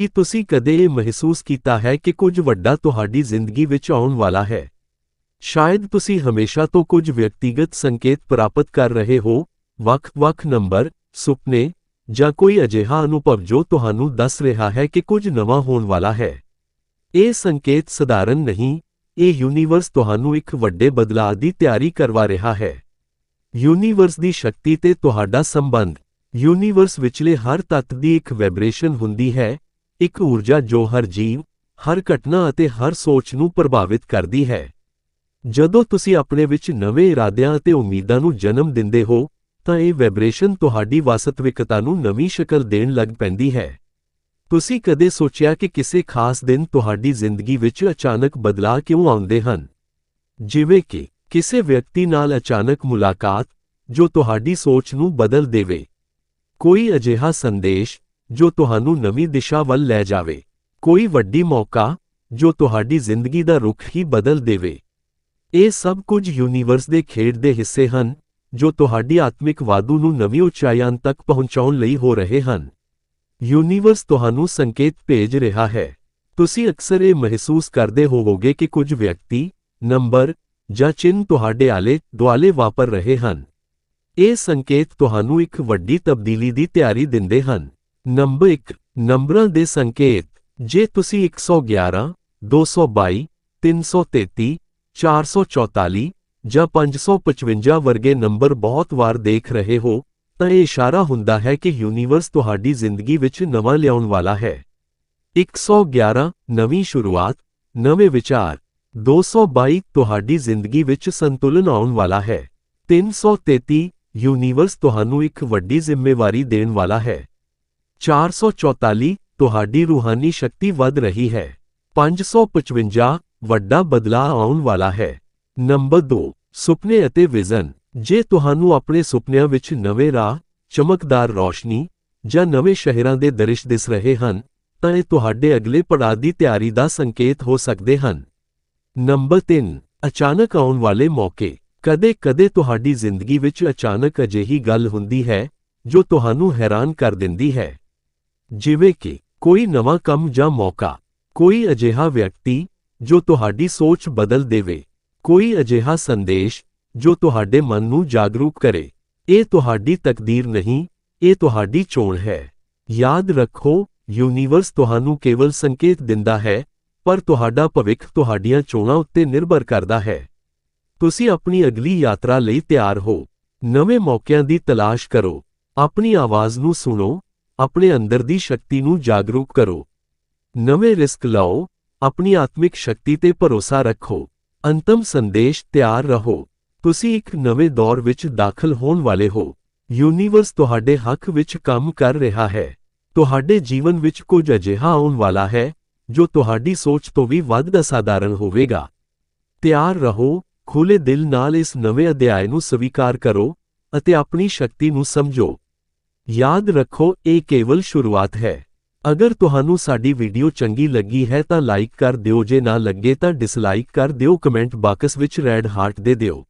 ਕੀ ਤੁਸੀਂ ਕਦੇ ਇਹ ਮਹਿਸੂਸ ਕੀਤਾ ਹੈ ਕਿ ਕੁਝ ਵੱਡਾ ਤੁਹਾਡੀ ਜ਼ਿੰਦਗੀ ਵਿੱਚ ਆਉਣ ਵਾਲਾ ਹੈ? ਸ਼ਾਇਦ ਤੁਸੀਂ ਹਮੇਸ਼ਾ ਤੋਂ ਕੁਝ ਵਿਅਕਤੀਗਤ ਸੰਕੇਤ ਪ੍ਰਾਪਤ ਕਰ ਰਹੇ ਹੋ, ਵੱਖ-ਵੱਖ ਨੰਬਰ, ਸੁਪਨੇ, ਜਾਂ ਕੋਈ ਅਜਿਹਾ ਅਨੁਭਵ ਜੋ ਤੁਹਾਨੂੰ ਦੱਸ ਰਿਹਾ ਹੈ ਕਿ ਕੁਝ ਨਵਾਂ ਹੋਣ ਵਾਲਾ ਹੈ। ਇਹ ਸੰਕੇਤ ਸਧਾਰਨ ਨਹੀਂ, ਇਹ ਯੂਨੀਵਰਸ ਤੁਹਾਨੂੰ ਇੱਕ ਵੱਡੇ ਬਦਲਾਅ ਦੀ ਤਿਆਰੀ ਕਰਵਾ ਰਿਹਾ ਹੈ। ਯੂਨੀਵਰਸ ਦੀ ਸ਼ਕਤੀ ਤੇ ਤੁਹਾਡਾ ਸੰਬੰਧ, ਯੂਨੀਵਰਸ ਵਿਚਲੇ ਹਰ ਤੱਤ ਦੀ ਇੱਕ ਵਾਈਬ੍ਰੇਸ਼ਨ ਹੁੰਦੀ ਹੈ ਇੱਕ ਊਰਜਾ ਜੋ ਹਰ ਜੀਵ, ਹਰ ਘਟਨਾ ਅਤੇ ਹਰ ਸੋਚ ਨੂੰ ਪ੍ਰਭਾਵਿਤ ਕਰਦੀ ਹੈ। ਜਦੋਂ ਤੁਸੀਂ ਆਪਣੇ ਵਿੱਚ ਨਵੇਂ ਇਰਾਦਿਆਂ ਅਤੇ ਉਮੀਦਾਂ ਨੂੰ ਜਨਮ ਦਿੰਦੇ ਹੋ, ਤਾਂ ਇਹ ਵਾਈਬ੍ਰੇਸ਼ਨ ਤੁਹਾਡੀ ਵਾਸਤਵਿਕਤਾ ਨੂੰ ਨਵੀਂ ਸ਼ਕਲ ਦੇਣ ਲੱਗ ਪੈਂਦੀ ਹੈ। ਤੁਸੀਂ ਕਦੇ ਸੋਚਿਆ ਕਿ ਕਿਸੇ ਖਾਸ ਦਿਨ ਤੁਹਾਡੀ ਜ਼ਿੰਦਗੀ ਵਿੱਚ ਅਚਾਨਕ ਬਦਲਾਅ ਕਿਉਂ ਆਉਂਦੇ ਹਨ? ਜਿਵੇਂ ਕਿ ਕਿਸੇ ਵਿਅਕਤੀ ਨਾਲ ਅਚਾਨਕ ਮੁਲਾਕਾਤ, ਜੋ ਤੁਹਾਡੀ ਸੋਚ ਨੂੰ ਬਦਲ ਦੇਵੇ। ਕੋਈ ਅਜਿਹਾ ਸੰਦੇਸ਼ ਜੋ ਤੁਹਾਨੂੰ ਨਵੀਂ ਦਿਸ਼ਾ ਵੱਲ ਲੈ ਜਾਵੇ। ਕੋਈ ਵੱਡੀ ਮੌਕਾ, ਜੋ ਤੁਹਾਡੀ ਜ਼ਿੰਦਗੀ ਦਾ ਰੁਖ ਹੀ ਬਦਲ ਦੇਵੇ। ਇਹ ਸਭ ਕੁਝ ਯੂਨੀਵਰਸ ਦੇ ਖੇਡ ਦੇ ਹਿੱਸੇ ਹਨ, ਜੋ ਤੁਹਾਡੀ ਆਤਮਿਕ ਵਾਧੂ ਨੂੰ ਨਵੀਂ ਉਚਾਈਆਂ ਤੱਕ ਪਹੁੰਚਾਉਣ ਲਈ ਹੋ ਰਹੇ ਹਨ। ਯੂਨੀਵਰਸ ਤੁਹਾਨੂੰ ਸੰਕੇਤ ਭੇਜ ਰਿਹਾ ਹੈ। ਤੁਸੀਂ ਅਕਸਰ ਇਹ ਮਹਿਸੂਸ ਕਰਦੇ ਹੋਵੋਗੇ ਕਿ ਕੁਝ ਵਿਅਕਤੀ, ਨੰਬਰ ਜਾਂ ਚਿੰਨ੍ਹ ਤੁਹਾਡੇ ਆਲੇ ਦੁਆਲੇ ਵਾਪਰ ਰਹੇ ਹਨ। ਇਹ ਸੰਕੇਤ ਤੁਹਾਨੂੰ ਇੱਕ ਵੱਡੀ ਤਬਦੀਲੀ ਦੀ ਤਿਆਰੀ ਦਿੰਦੇ ਹਨ। ਨੰਬਰ 1 ਨੰਬਰਾਂ ਦੇ ਸੰਕੇਤ, ਜੇ ਤੁਸੀਂ 111 222 333 444 ਜਾਂ 555 ਵਰਗੇ ਨੰਬਰ ਬਹੁਤ ਵਾਰ ਦੇਖ ਰਹੇ ਹੋ, ਤਾਂ ਇਹ ਇਸ਼ਾਰਾ ਹੁੰਦਾ ਹੈ ਕਿ ਯੂਨੀਵਰਸ ਤੁਹਾਡੀ ਜ਼ਿੰਦਗੀ ਵਿੱਚ ਨਵਾਂ ਲਿਆਉਣ ਵਾਲਾ ਹੈ। 111 ਨਵੀਂ ਸ਼ੁਰੂਆਤ, ਨਵੇਂ ਵਿਚਾਰ 222 ਤੁਹਾਡੀ ਜ਼ਿੰਦਗੀ ਵਿੱਚ ਸੰਤੁਲਨ ਆਉਣ ਵਾਲਾ ਹੈ। 333 ਯੂਨੀਵਰਸ ਤੁਹਾਨੂੰ ਇੱਕ ਵੱਡੀ ਜ਼ਿੰਮੇਵਾਰੀ ਦੇਣ ਵਾਲਾ ਹੈ। 444 ਤੁਹਾਡੀ ਰੂਹਾਨੀ ਸ਼ਕਤੀ ਵੱਧ ਰਹੀ ਹੈ। 555 ਵੱਡਾ ਬਦਲਾਅ ਆਉਣ ਵਾਲਾ ਹੈ। ਨੰਬਰ 2 ਸੁਪਨੇ ਅਤੇ ਵਿਜ਼ਨ। ਜੇ ਤੁਹਾਨੂੰ ਆਪਣੇ ਸੁਪਨਿਆਂ ਵਿੱਚ ਨਵੇਂ ਰਾਹ, ਚਮਕਦਾਰ ਰੌਸ਼ਨੀ ਜਾਂ ਨਵੇਂ ਸ਼ਹਿਰਾਂ ਦੇ ਦ੍ਰਿਸ਼ ਦਿਸ ਰਹੇ ਹਨ, ਤਾਂ ਇਹ ਤੁਹਾਡੇ ਅਗਲੇ ਪੜਾਅ ਦੀ ਤਿਆਰੀ ਦਾ ਸੰਕੇਤ ਹੋ ਸਕਦੇ ਹਨ। ਨੰਬਰ 3 ਅਚਾਨਕ ਆਉਣ ਵਾਲੇ ਮੌਕੇ। ਕਦੇ-ਕਦੇ ਤੁਹਾਡੀ ਜ਼ਿੰਦਗੀ ਵਿੱਚ ਅਚਾਨਕ ਅਜਿਹੀ ਗੱਲ ਹੁੰਦੀ ਹੈ, ਜੋ ਤੁਹਾਨੂੰ ਹੈਰਾਨ ਕਰ ਦਿੰਦੀ ਹੈ। ਜਿਵੇਂ ਕਿ ਕੋਈ ਨਵਾਂ ਕੰਮ ਜਾਂ ਮੌਕਾ, ਕੋਈ ਅਜਿਹਾ ਵਿਅਕਤੀ ਜੋ ਤੁਹਾਡੀ ਸੋਚ ਬਦਲ ਦੇਵੇ, ਕੋਈ ਅਜਿਹਾ ਸੰਦੇਸ਼ ਜੋ ਤੁਹਾਡੇ ਮਨ ਨੂੰ ਜਾਗਰੂਕ ਕਰੇ, ਇਹ ਤੁਹਾਡੀ ਤਕਦੀਰ ਨਹੀਂ, ਇਹ ਤੁਹਾਡੀ ਚੋਣ ਹੈ। ਯਾਦ ਰੱਖੋ, ਯੂਨੀਵਰਸ ਤੁਹਾਨੂੰ ਕੇਵਲ ਸੰਕੇਤ ਦਿੰਦਾ ਹੈ, ਪਰ ਤੁਹਾਡਾ ਭਵਿੱਖ ਤੁਹਾਡੀਆਂ ਚੋਣਾਂ ਉੱਤੇ ਨਿਰਭਰ ਕਰਦਾ ਹੈ। ਤੁਸੀਂ ਆਪਣੀ ਅਗਲੀ ਯਾਤਰਾ ਲਈ ਤਿਆਰ ਹੋ। ਨਵੇਂ ਮੌਕਿਆਂ ਦੀ ਤਲਾਸ਼ ਕਰੋ। ਆਪਣੀ ਆਵਾਜ਼ ਨੂੰ ਸੁਣੋ। ਆਪਣੇ ਅੰਦਰ ਦੀ ਸ਼ਕਤੀ ਨੂੰ ਜਾਗਰੂਕ ਕਰੋ। ਨਵੇਂ ਰਿਸਕ ਲਓ, ਆਪਣੀ ਆਤਮਿਕ ਸ਼ਕਤੀ ਤੇ ਭਰੋਸਾ ਰੱਖੋ। ਅੰਤਮ ਸੰਦੇਸ਼ ਤਿਆਰ ਰਹੋ। ਤੁਸੀਂ ਇੱਕ ਨਵੇਂ ਦੌਰ ਵਿੱਚ ਦਾਖਲ ਹੋਣ ਵਾਲੇ ਹੋ। ਯੂਨੀਵਰਸ ਤੁਹਾਡੇ ਹੱਕ ਵਿੱਚ ਕੰਮ ਕਰ ਰਿਹਾ ਹੈ। ਤੁਹਾਡੇ ਜੀਵਨ ਵਿੱਚ ਕੁਝ ਅਜਿਹਾ ਆਉਣ ਵਾਲਾ ਹੈ, ਜੋ ਤੁਹਾਡੀ ਸੋਚ ਤੋਂ ਵੀ ਵੱਧ ਅਸਾਧਾਰਨ ਹੋਵੇਗਾ। ਤਿਆਰ ਰਹੋ ਖੁੱਲੇ ਦਿਲ ਨਾਲ ਇਸ ਨਵੇਂ ਅਧਿਆਇ ਨੂੰ ਸਵੀਕਾਰ ਕਰੋ ਅਤੇ ਆਪਣੀ ਸ਼ਕਤੀ ਨੂੰ ਸਮਝੋ। ਯਾਦ ਰੱਖੋ, ਇਹ ਕੇਵਲ ਸ਼ੁਰੂਆਤ ਹੈ। ਅਗਰ ਤੁਹਾਨੂੰ ਸਾਡੀ ਵੀਡੀਓ ਚੰਗੀ ਲੱਗੀ ਹੈ ਤਾਂ ਲਾਈਕ ਕਰ ਦਿਓ, ਜੇ ਨਾ ਲੱਗੇ ਤਾਂ ਡਿਸਲਾਈਕ ਕਰ ਦਿਓ, ਕਮੈਂਟ ਬਾਕਸ ਵਿੱਚ ਰੈਡ ਹਾਰਟ ਦੇ ਦਿਓ।